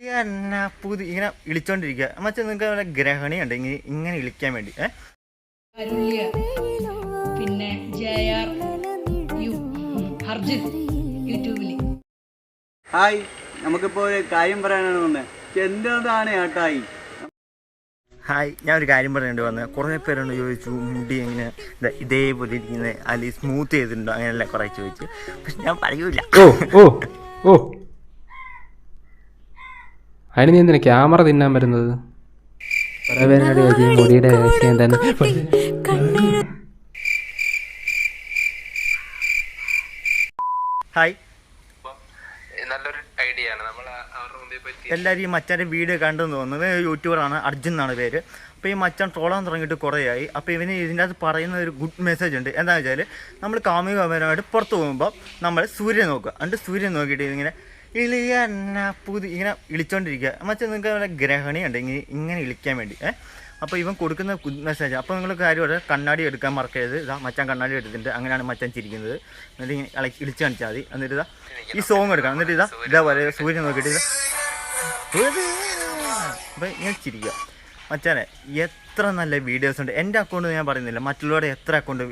എന്നാ പുതി ഇങ്ങനെ ഇളിച്ചോണ്ടിരിക്കുക മറ്റേ നിങ്ങൾക്ക് അവിടെ ഗ്രഹണി ഉണ്ട് ഇങ്ങനെ ഇങ്ങനെ ഇളിക്കാൻ വേണ്ടി ഏ? പിന്നെ യൂട്യൂബിൽ ഹായ് നമുക്കിപ്പോൾ ഒരു കാര്യം പറയാനാണ് വന്നത് എന്താണ് ഏട്ടായി? ഹായ് ഞാൻ ഒരു കാര്യം പറയേണ്ടി വന്നത് കുറേ പേരോട് ചോദിച്ചു മുടി എങ്ങനെ ഇതേപോലെ ഇരിക്കുന്നത് അല്ലെങ്കിൽ സ്മൂത്ത് ചെയ്തിട്ടുണ്ടോ അങ്ങനെയല്ല കുറേ ചോദിച്ചു. പക്ഷെ ഞാൻ പറയൂല. ഓ ഓ ഓ. അതിന് നീ എന്തിനാ ക്യാമറ തിന്നാൻ വരുന്നത്? ചോദിച്ചു ഈ മുടിയുടെ രഹസ്യം എന്താണ് ഹായ്. നല്ലൊരു ഐഡിയ ആണ് നമ്മൾ അവരുടെ മുമ്പിൽ പറ്റി എല്ലാവരും ഈ മച്ചാന്റെ വീഡിയോ കണ്ടെന്ന് തോന്നുന്നത് യൂട്യൂബറാണ് അർജുൻ എന്നാണ് പേര്. അപ്പോൾ ഈ മച്ചാൻ ട്രോളാൻ തുടങ്ങിയിട്ട് കുറേയായി. അപ്പോൾ ഇവന് ഇതിന്റെ അകത്ത് പറയുന്ന ഒരു ഗുഡ് മെസ്സേജ് ഉണ്ട്. എന്താ വെച്ചാൽ നമ്മൾ കാമികപരമായിട്ട് പുറത്തു പോകുമ്പോൾ നമ്മൾ സൂര്യൻ നോക്കുക. അണ്ട് സൂര്യൻ നോക്കിയിട്ട് ഇങ്ങനെ ഇളിയ പുതി ഇങ്ങനെ ഇളിച്ചോണ്ടിരിക്കുക മച്ചാൻ നിങ്ങൾക്ക് ഗ്രഹണി ഉണ്ട്? ഇങ്ങനെ ഇങ്ങനെ ഇളിക്കാൻ വേണ്ടി. ഏഹ് അപ്പോൾ ഇവൻ കൊടുക്കുന്ന മെസ്സേജ് അപ്പോൾ നിങ്ങൾ കാര്യം പറയാം കണ്ണാടി എടുക്കാൻ മറക്കരുത് ഇതാ മച്ചാൻ കണ്ണാടി എടുത്തിട്ടുണ്ട്. അങ്ങനെയാണ് മച്ചാൻ ചിരിക്കുന്നത്. എന്നിട്ട് ഇങ്ങനെ ഇളക്കി ഇളിച്ച് കാണിച്ചാൽ മതി. എന്നിട്ട് ഇതാ ഈ സോങ് എടുക്കാം എന്നിട്ട് ഇതാ ഇതേപോലെ സൂര്യൻ നോക്കിയിട്ട് ഇതാ. അപ്പോൾ ഇങ്ങനെ ചിരിക്കുക മച്ചാനെ എത്ര നല്ല വീഡിയോസ് ഉണ്ട്. എന്റെ അക്കൗണ്ട് ഞാൻ പറയുന്നില്ല. മറ്റുള്ളവരുടെ എത്ര അക്കൗണ്ട്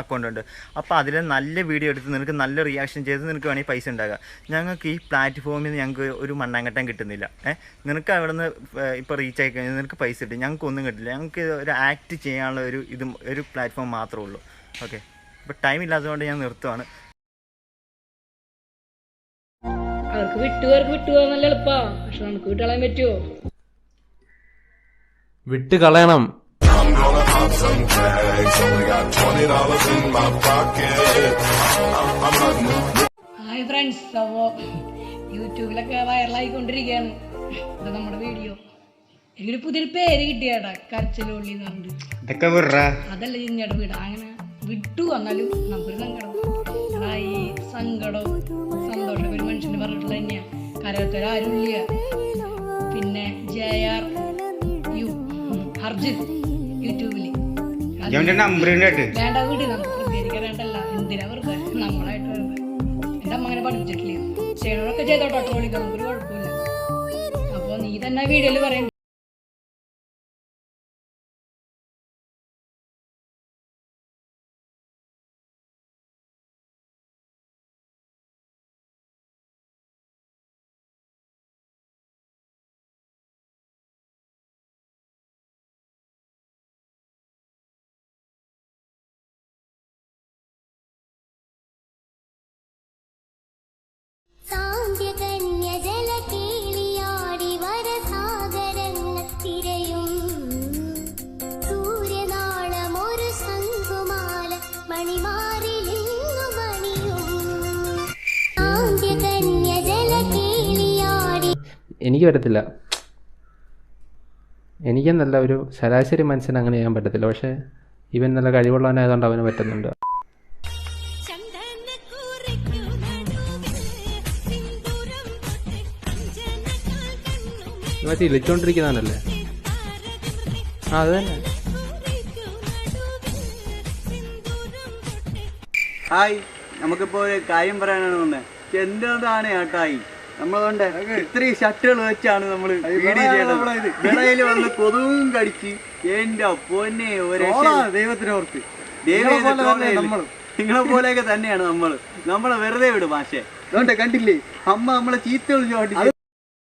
അക്കൗണ്ട് ഉണ്ട്. അപ്പോൾ അതിൽ നല്ല വീഡിയോ എടുത്ത് നിനക്ക് നല്ല റിയാക്ഷൻ ചെയ്ത് നിനക്ക് വേണമെങ്കിൽ പൈസ ഉണ്ടാകാം ഞങ്ങൾക്ക് ഈ പ്ലാറ്റ്ഫോമിൽ നിന്ന് ഞങ്ങൾക്ക് ഒരു മണ്ണാങ്കട്ടം കിട്ടുന്നില്ല. ഏഹ് നിനക്ക് അവിടെ നിന്ന് ഇപ്പോൾ റീച്ച് ആയി കഴിഞ്ഞാൽ നിനക്ക് പൈസ കിട്ടും. ഞങ്ങൾക്ക് ഒന്നും കിട്ടില്ല. ഞങ്ങൾക്ക് ഒരു ആക്ട് ചെയ്യാനുള്ള ഒരു ഇത് ഒരു പ്ലാറ്റ്ഫോം മാത്രമേ ഉള്ളൂ. ഓക്കെ ഇപ്പോൾ ടൈം ഇല്ലാത്തതുകൊണ്ട് ഞാൻ നിർത്തുവാണ്. അവർക്ക് വിട്ടു അവർക്ക് വിട്ടു നല്ല എളുപ്പമാണ് പക്ഷെ നമുക്ക് വിട്ടുകളയാൻ പറ്റുമോ വിട്ട് കളയണം ഹായ് ഫ്രണ്ട്സ് അപ്പോൾ യൂട്യൂബിലൊക്കെ വൈറലായിക്കൊണ്ടിരിക്കുകയാണ്. ഇത് നമ്മുടെ വീഡിയോ. എനിക്കൊരു പുതിയൊരു പേര് കിട്ടിയാട്ടാ കരച്ചിലുള്ളി എന്ന് പറഞ്ഞിട്ട്. അതല്ല ചിഞ്ഞേട്ട വീട്. അങ്ങനെ വിട്ടു വന്നാലും നമുക്കൊരു സങ്കടം. എടാ ഈ സങ്കടവും സന്തോഷം ഒരു മനുഷ്യന് പറഞ്ഞിട്ടുള്ള തന്നെയാ. കരയത്തൊരു ആരുമില്ല. പിന്നെ ജെ ആർ അർജുൻ യൂട്യൂബിൽ വേണ്ട വീട് നമുക്ക് പ്രതികരിക്കാൻ എന്തിനാ വെറുതെ നമ്മളായിട്ട് വെറുതെ എന്റെ അമ്മ അങ്ങനെ പഠിച്ചിട്ടില്ല ചെയ്യണവരൊക്കെ ചെയ്തോട്ടോ ട്രോളിക്കാൻ നമുക്കൊരു കുഴപ്പമില്ല അപ്പോൾ നീ തന്നെ വീഡിയോയിൽ പറയണ്ട എനിക്ക് പറ്റത്തില്ല. എനിക്കെന്നല്ല ഒരു ശരാശരി മനുഷ്യന് അങ്ങനെ ചെയ്യാൻ പറ്റത്തില്ല. പക്ഷേ ഇവൻ നല്ല കഴിവുള്ളവനായതുകൊണ്ട് അവന് പറ്റുന്നുണ്ട്. മറ്റേ ഇളിച്ചോണ്ടിരിക്കുന്നതാണല്ലേ ആ അത് തന്നെ. ഹായ് നമുക്കിപ്പോൾ ഒരു കാര്യം പറയാനാണ് വന്നത് എന്താണ് ഏട്ടായി നമ്മളതുകൊണ്ട് ഇത്രയും ഷർട്ടുകൾ വെച്ചാണ് നമ്മൾ വിളയിൽ വന്ന് കൊതുവും കടിച്ച് എന്റെ പൊന്നെ ദൈവത്തിനോർത്ത് നിങ്ങളെ പോലെയൊക്കെ തന്നെയാണ് നമ്മൾ നമ്മളെ വെറുതെ വിടും പക്ഷേ അതുകൊണ്ട് കണ്ടില്ലേ? അമ്മ നമ്മളെ ചീത്ത വിളിച്ചോട്ടി